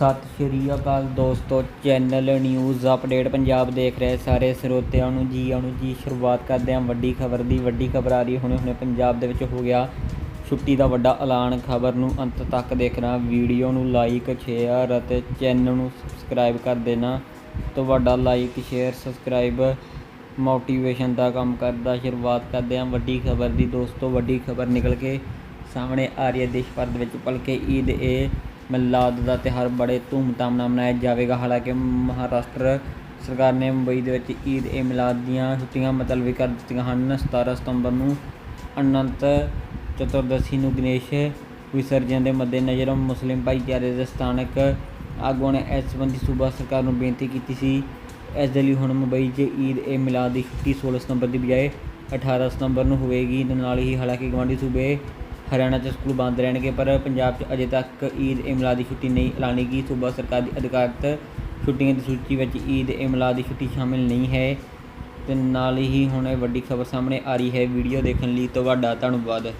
ਸਤਿ ਸ਼੍ਰੀ ਅਕਾਲ ਦੋਸਤੋ, channel news update Punjab ਦੇਖ ਰਹੇ ਸਾਰੇ ਸਰੋਤਿਆਂ ਨੂੰ ਜੀ ਆਣੂ ਜੀ, ਸ਼ੁਰੂਆਤ ਕਰਦੇ ਹਾਂ ਵੱਡੀ ਖਬਰ ਦੀ। ਵੱਡੀ ਖਬਰ ਆ ਰਹੀ ਹੁਣੇ ਹੁਣੇ ਪੰਜਾਬ ਦੇ ਵਿੱਚ ਹੋ ਗਿਆ ਛੁੱਟੀ ਦਾ ਵੱਡਾ ਐਲਾਨ। ਖਬਰ ਨੂੰ ਅੰਤ ਤੱਕ ਦੇਖਣਾ ਵੀਡੀਓ ਨੂੰ ਲਾਈਕ ਸ਼ੇਅਰ ਅਤੇ ਚੈਨਲ ਨੂੰ ਸਬਸਕ੍ਰਾਈਬ ਕਰ ਦੇਣਾ। ਤੁਹਾਡਾ ਲਾਈਕ ਸ਼ੇਅਰ ਸਬਸਕ੍ਰਾਈਬ ਮੋਟੀਵੇਸ਼ਨ ਦਾ ਕੰਮ ਕਰਦਾ ਸ਼ੁਰੂਆਤ ਕਰਦੇ ਹਾਂ। ਵੱਡੀ ਖਬਰ ਦੀ ਦੋਸਤੋ, ਵੱਡੀ ਖਬਰ ਨਿਕਲ ਕੇ ਸਾਹਮਣੇ ਆ ਰਹੀ ਹੈ। ਦੇਸ਼ ਭਰ ਦੇ ਵਿੱਚ ਭਲਕੇ ਈਦ ਏ ਮਿਲਾਦ ਦਾ ਤਿਉਹਾਰ ਬੜੇ ਧੂਮਧਾਮ ਨਾਲ ਮਨਾਇਆ ਜਾਵੇਗਾ। ਹਾਲਾਂਕਿ ਮਹਾਰਾਸ਼ਟਰ ਸਰਕਾਰ ਨੇ ਮੁੰਬਈ ਦੇ ਵਿੱਚ ਈਦ ਏ ਮਿਲਾਦ ਦੀਆਂ ਛੁੱਟੀਆਂ ਮੁਲਤਵੀ ਕਰ ਦਿੱਤੀਆਂ ਹਨ। 17 ਸਤੰਬਰ ਨੂੰ ਅਨੰਤ ਚਤੁਰਦਸ਼ੀ ਨੂੰ ਗਣੇਸ਼ ਵਿਸਰਜਨ ਦੇ ਮੱਦੇਨਜ਼ਰ ਮੁਸਲਿਮ ਭਾਈਚਾਰੇ ਦੇ ਸਥਾਨਕ ਆਗੂਆਂ ਨੇ ਇਸ ਸੰਬੰਧੀ ਸੂਬਾ ਸਰਕਾਰ ਨੂੰ ਬੇਨਤੀ ਕੀਤੀ ਸੀ। ਇਸ ਦੇ ਲਈ ਹੁਣ ਮੁੰਬਈ 'ਚ ਈਦ ਏ ਮਿਲਾਦ ਦੀ ਛੁੱਟੀ 16 ਸਤੰਬਰ ਦੀ ਬਜਾਏ 18 ਸਤੰਬਰ ਨੂੰ ਹੋਵੇਗੀ। ਨਾਲ ਹੀ ਹਾਲਾਂਕਿ ਗਵਾਂਢੀ ਸੂਬੇ ਹਰਿਆਣਾ 'ਚ ਸਕੂਲ ਬੰਦ ਰਹਿਣਗੇ, ਪਰ ਪੰਜਾਬ 'ਚ ਅਜੇ ਤੱਕ ਈਦ ਏ ਦੀ ਛੁੱਟੀ ਨਹੀਂ ਐਲਾਨੀ ਗਈ। ਸੂਬਾ ਸਰਕਾਰ ਦੀ ਅਧਿਕਾਰਤ ਛੁੱਟੀਆਂ ਦੀ ਸੂਚੀ ਵਿੱਚ ਈਦ ਏ ਦੀ ਛੁੱਟੀ ਸ਼ਾਮਿਲ ਨਹੀਂ ਹੈ। ਤੇ ਨਾਲ ਹੀ ਹੁਣ ਇਹ ਵੱਡੀ ਖਬਰ ਸਾਹਮਣੇ ਆ ਰਹੀ ਹੈ। ਵੀਡੀਓ ਦੇਖਣ ਲਈ ਤੁਹਾਡਾ ਧੰਨਵਾਦ।